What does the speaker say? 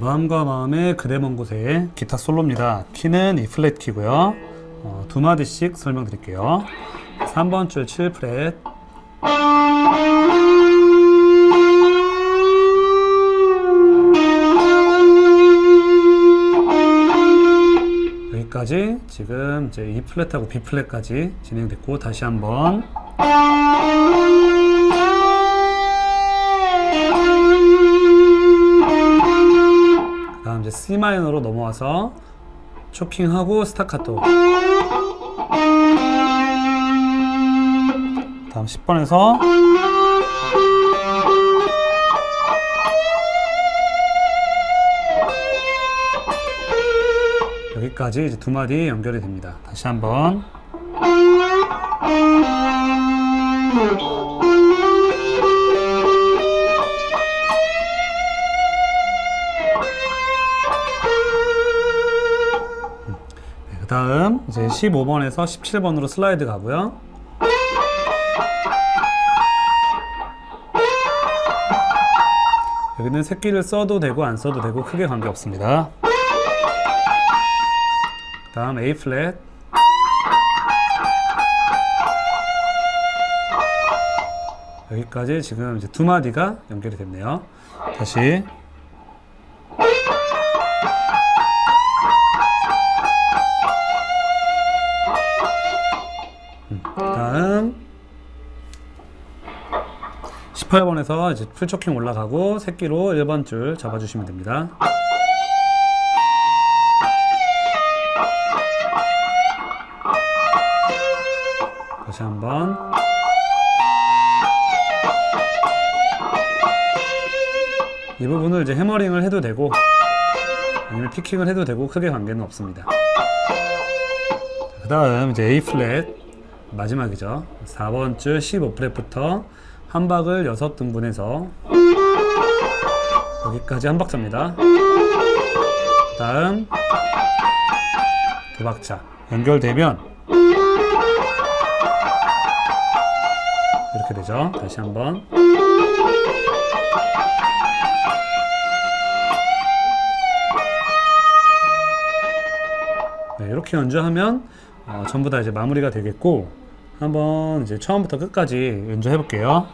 마음과 마음의 그대 먼 곳에 기타 솔로입니다. 키는 E 플랫 키고요. 어, 두 마디씩 설명드릴게요. 3번 줄 7프렛, 여기까지 지금 이제 E 플랫하고 B 플랫까지 진행됐고 다시 한번 C 마이너로 넘어와서 초킹하고 스타카토 다음 10번에서 여기까지 이제 두 마디 연결이 됩니다. 다시 한번 다음 이제 15번에서 17번으로 슬라이드 가고요. 여기는 새끼를 써도 되고 안 써도 되고 크게 관계없습니다. 다음 A 플랫 여기까지 지금 이제 두 마디가 연결이 됐네요. 다시 18번에서 이제 풀초킹 올라가고 새끼로 1번 줄 잡아주시면 됩니다. 다시 한번 이 부분을 이제 해머링을 해도 되고 아니면 피킹을 해도 되고 크게 관계는 없습니다. 그 다음 이제 A 플랫 마지막이죠. 4번 줄 15플랫부터 한 박을 6등분해서 여기까지 한 박자입니다. 그 다음 두 박자 연결되면 이렇게 되죠. 다시 한번 네, 이렇게 연주하면 어, 전부 다 이제 마무리가 되겠고 한번 이제 처음부터 끝까지 연주해 볼게요.